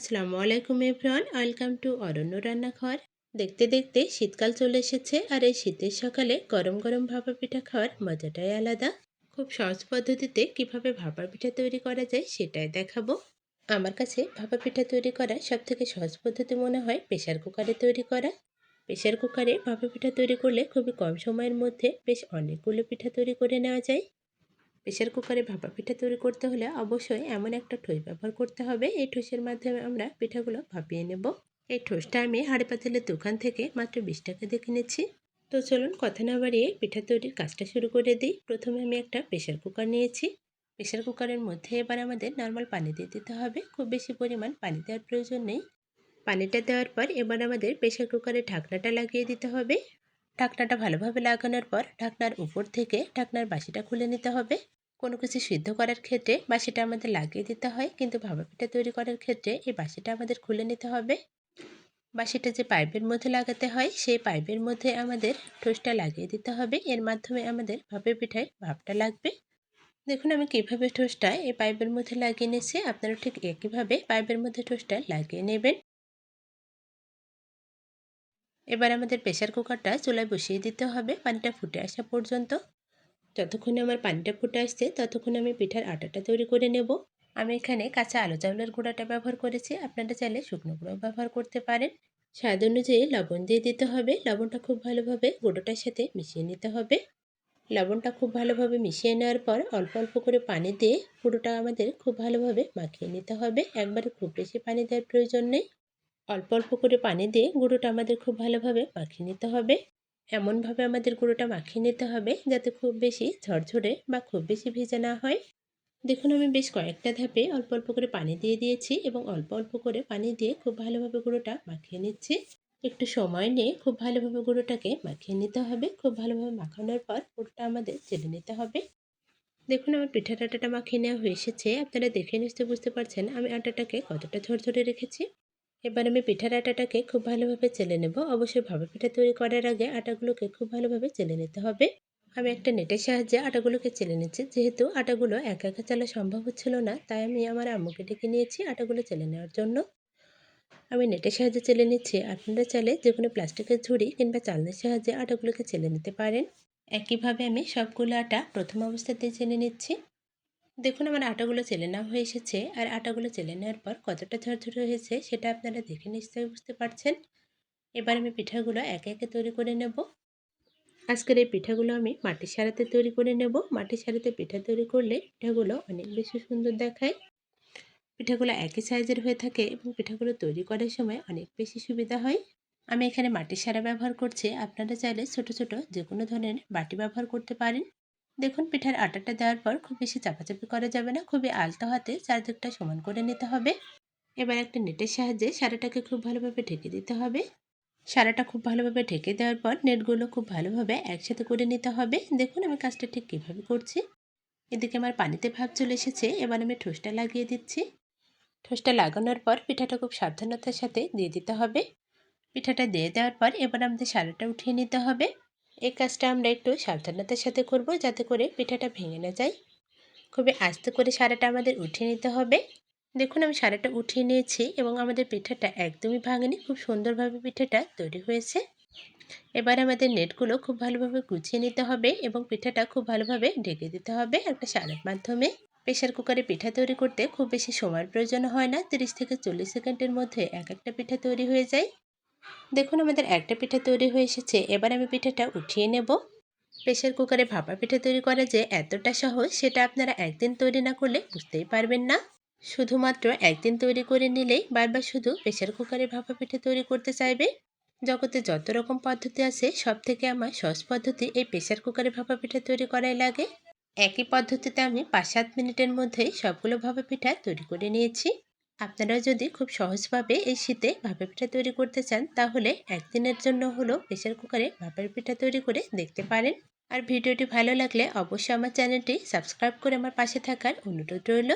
আসসালামু আলাইকুম everyone, welcome to অরণ্য রান্নাঘর। দেখতে দেখতে শীতকাল চলে এসেছে আর এই শীতের সকালে গরম গরম ভাপা পিঠা খাওয়ার মজাটাই আলাদা। খুব সহজ পদ্ধতিতে কীভাবে ভাপা পিঠা তৈরি করা যায় সেটাই দেখাবো। আমার কাছে ভাপা পিঠা তৈরি করার সব থেকে সহজ পদ্ধতি মনে হয় প্রেশার কুকারে তৈরি করা। প্রেশার কুকারে ভাপা পিঠা তৈরি করলে খুবই কম সময়ের মধ্যে বেশ অনেকগুলো পিঠা তৈরি করে নেওয়া যায়। প্রেশার কুকারে ভাপা পিঠা তৈরি করতে হলে অবশ্যই এমন একটা ঠোস ব্যবহার করতে হবে। এই ঠোসের মাধ্যমে আমরা পিঠাগুলো ভাপিয়ে নেব। এই ঠোসটা আমি হাড়ি পাতিলের দোকান থেকে মাত্র বিশ টাকা দিয়ে কিনেছি। তো চলুন কথা না বাড়িয়ে পিঠা তৈরির কাজটা শুরু করে দিই। প্রথমে আমি একটা প্রেশার কুকার নিয়েছি। প্রেশার কুকারের মধ্যে এবার আমাদের নর্মাল পানি দিয়ে দিতে হবে। খুব বেশি পরিমাণ পানি দেওয়ার প্রয়োজন নেই। পানিটা দেওয়ার পর এবার আমাদের প্রেশার কুকারের ঢাকনাটা লাগিয়ে দিতে হবে। ঢাকনাটা ভালোভাবে লাগানোর পর ঢাকনার উপর থেকে ঢাকনার বাসিটা খুলে নিতে হবে। কোনো কিছু সিদ্ধ করার ক্ষেত্রে বাসিটা আমাদের লাগিয়ে দিতে হয়। কিন্তু ভাপা পিঠা তৈরি করার ক্ষেত্রে এই বাসিটা আমাদের খুলে নিতে হবে। বাসিটা যে পাইপের মধ্যে লাগাতে হয়, সেই পাইপের মধ্যে আমাদের ঠোসটা লাগিয়ে দিতে হবে। এর মাধ্যমে আমাদের ভাপের পিঠায় ভাপটা লাগবে। দেখুন আমি কীভাবে ঠোসটা এই পাইপের মধ্যে লাগিয়ে নিয়েছি। আপনারা ঠিক একইভাবে পাইপের মধ্যে ঠোসটা লাগিয়ে নেবেন। এবার আমাদের প্রেশার কুকারটা চুলায় বসিয়ে দিতে হবে। পানিটা ফুটে আসা পর্যন্ত। যতক্ষণে আমার পানিটা ফুটে আসছে, ততক্ষণে আমি পিঠার আটাটা তৈরি করে নেব। আমি এখানে কাঁচা আলু চাউলের গুঁড়াটা ব্যবহার করেছি। আপনারা চাইলে শুকনো গুঁড়ো ব্যবহার করতে পারেন। স্বাদ অনুযায়ী লবণ দিয়ে দিতে হবে। লবণটা খুব ভালোভাবে গুঁড়োটার সাথে মিশিয়ে নিতে হবে। লবণটা খুব ভালোভাবে মিশিয়ে নেওয়ার পর অল্প অল্প করে পানি দিয়ে পুরোটা আমাদের খুব ভালোভাবে মাখিয়ে নিতে হবে। একবারে খুব বেশি পানি দেওয়ার প্রয়োজন নেই। অল্প অল্প করে পানি দিয়ে গুঁড়োটা আমাদের খুব ভালোভাবে মাখিয়ে নিতে হবে। এমনভাবে আমাদের গুঁড়োটা মাখিয়ে নিতে হবে যাতে খুব বেশি ঝরঝরে বা খুব বেশি ভেজে না হয়। দেখুন, আমি বেশ কয়েকটা ধাপে অল্প অল্প করে পানি দিয়ে দিয়েছি এবং অল্প অল্প করে পানি দিয়ে খুব ভালোভাবে গুঁড়োটা মাখিয়ে নিচ্ছি। একটু সময় নিয়ে খুব ভালোভাবে গুঁড়োটাকে মাখিয়ে নিতে হবে। খুব ভালোভাবে মাখানোর পর পুরোটা আমাদের চেলে নিতে হবে। দেখুন, আমার পিঠার আটাটা মাখিয়ে নেওয়া হয়ে এসেছে। আপনারা দেখে নিশ্চয়ই বুঝতে পারছেন আমি আটাটাকে কতটা ঝরঝরে রেখেছি। এবার আমি পিঠার আটাটাকে খুব ভালোভাবে চেলে নেব। অবশ্যই ভাবে পিঠা তৈরি করার আগে আটাগুলোকে খুব ভালোভাবে চেলে নিতে হবে। আমি একটা নেটের সাহায্যে আটাগুলোকে চেলে নিচ্ছি। যেহেতু আটাগুলো একা একা চালা সম্ভব হচ্ছিল না, তাই আমি আমার আম্মুকে ডেকে নিয়েছি আটাগুলো চেলে নেওয়ার জন্য। আমি নেটের সাহায্যে চেলে নিচ্ছি। আপনারা চাইলে যে কোনো প্লাস্টিকের ঝুড়ি কিংবা চালনের সাহায্যে আটাগুলোকে চেলে নিতে পারেন। একইভাবে আমি সবগুলো আটা প্রথম অবস্থাতে চেলে নিচ্ছি। দেখুন, আমার আটাগুলো চেলে নেওয়া হয়ে এসেছে। আর আটাগুলো চেলে নেওয়ার পর কতটা ঝরঝরে হয়েছে সেটা আপনারা দেখে নিশ্চয়ই বুঝতে পারছেন। এবার আমি পিঠাগুলো একে একে তৈরি করে নেব। আজকের এই পিঠাগুলো আমি মাটির সারাতে তৈরি করে নেব। মাটির সারাতে পিঠা তৈরি করলে পিঠাগুলো অনেক বেশি সুন্দর দেখায়। পিঠাগুলো একই সাইজের হয়ে থাকে এবং পিঠাগুলো তৈরি করার সময় অনেক বেশি সুবিধা হয়। আমি এখানে মাটির সারা ব্যবহার করছি। আপনারা চাইলে ছোট ছোট যে কোনো ধরনের বাটি ব্যবহার করতে পারেন। দেখুন, পিঠার আটাটা দেওয়ার পর খুব বেশি চাপাচাপি করা যাবে না, খুবই আলতো হাতে চারদিকটা সমান করে নিতে হবে। এবার একটা নেটের সাহায্যে সারাটাকে খুব ভালোভাবে ঢেকে দিতে হবে। সারাটা খুব ভালোভাবে ঢেকে দেওয়ার পর নেটগুলো খুব ভালোভাবে একসাথে করে নিতে হবে। দেখুন, আমি কাজটা ঠিক কীভাবে করছি। এদিকে আমার পানিতে ভাব চলে এসেছে, এবার আমি ঠোসটা লাগিয়ে দিচ্ছি। ঠোসটা লাগানোর পর পিঠাটা খুব সাবধানতার সাথে দিয়ে দিতে হবে। পিঠাটা দিয়ে দেওয়ার পর এবার আমাদের সারাটা উঠিয়ে নিতে হবে। এই কাজটা আমরা একটু সাবধানতার সাথে করব যাতে করে পিঠাটা ভেঙে না যায়। খুবই আস্তে করে সারাটা আমাদের উঠিয়ে নিতে হবে। দেখুন আমি সারাটা উঠিয়ে নিয়েছি এবং আমাদের পিঠাটা একদমই ভাঙেনি, খুব সুন্দরভাবে পিঠাটা তৈরি হয়েছে। এবার আমাদের নেটগুলো খুব ভালোভাবে গুছিয়ে নিতে হবে এবং পিঠাটা খুব ভালোভাবে ঢেকে দিতে হবে একটা সারের মাধ্যমে। প্রেশার কুকারে পিঠা তৈরি করতে খুব বেশি সময়ের প্রয়োজন হয় না, তিরিশ থেকে চল্লিশ সেকেন্ডের মধ্যে এক একটা পিঠা তৈরি হয়ে যায়। দেখুন, আমাদের একটা পিঠা তৈরি হয়ে এসেছে। এবার আমি পিঠাটা উঠিয়ে নেব। প্রেশার কুকারে ভাপা পিঠা তৈরি করা যে এতটা সহজ, সেটা আপনারা একদিন তৈরি না করলে বুঝতেই পারবেন না। শুধুমাত্র একদিন তৈরি করে নিলেই বারবার শুধু প্রেশার কুকারে ভাপা পিঠা তৈরি করতে চাইবে। জগতে যত রকম পদ্ধতি আছে সব থেকে আমার সহজ পদ্ধতি এই প্রেশার কুকারে ভাপা পিঠা তৈরি করাই লাগে। একই পদ্ধতিতে আমি পাঁচ সাত মিনিটের মধ্যেই সবগুলো ভাপা পিঠা তৈরি করে নিয়েছি। আপনারা যদি খুব সহজভাবে এই শীতে ভাপের পিঠা তৈরি করতে চান, তাহলে একদিনের জন্য হলো প্রেশার কুকারে ভাপের পিঠা তৈরি করে দেখতে পারেন। আর ভিডিওটি ভালো লাগলে অবশ্যই আমার চ্যানেলটি সাবস্ক্রাইব করে আমার পাশে থাকার অনুরোধ রইল।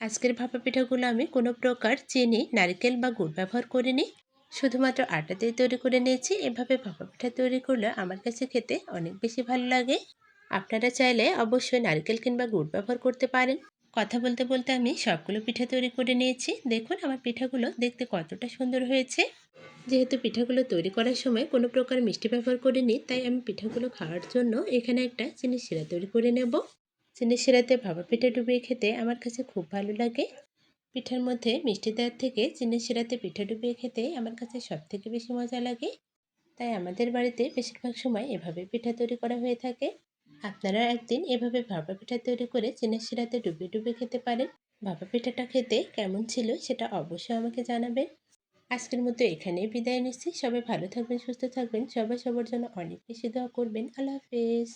আজকের ভাপা পিঠাগুলো আমি কোনো প্রকার চিনি, নারকেল বা গুড় ব্যবহার করিনি। শুধুমাত্র আটা দিয়ে তৈরি করে নিয়েছি। এভাবে ভাপা পিঠা তৈরি করলে আমার কাছে খেতে অনেক বেশি ভালো লাগে। আপনারা চাইলে অবশ্যই নারকেল কিংবা গুড় ব্যবহার করতে পারেন। কথা বলতে বলতে আমি সবগুলো পিঠা তৈরি করে নিয়েছি। দেখুন আমার পিঠাগুলো দেখতে কতটা সুন্দর হয়েছে। যেহেতু পিঠাগুলো তৈরি করার সময় কোনো প্রকার মিষ্টি ব্যবহার করিনি, তাই আমি পিঠাগুলো খাওয়ার জন্য এখানে একটা চিনি শিরা তৈরি করে নেব। চিনি শিরাতে ভাপা পিঠা ডুবিয়ে খেতে আমার কাছে খুব ভালো লাগে। পিঠার মধ্যে মিষ্টি দেওয়ার থেকে চিনি শিরাতে পিঠা ডুবিয়ে খেতে আমার কাছে সব থেকে বেশি মজা লাগে। তাই আমাদের বাড়িতে বেশিরভাগ সময় এভাবে পিঠা তৈরি করা হয়ে থাকে। আপনারা একদিন এভাবে ভাপা পিঠা তৈরি করে চিনের শিরাতে ডুবে ডুবে খেতে পারেন। ভাপা পিঠাটা খেতে কেমন ছিল সেটা অবশ্যই আমাকে জানাবেন। আজকের মতো এখানেই বিদায় নিচ্ছি। সবাই ভালো থাকবেন, সুস্থ থাকবেন। সবাই সবার জন্য অনেক বেশি দোয়া করবেন। আল্লাহ হাফেজ।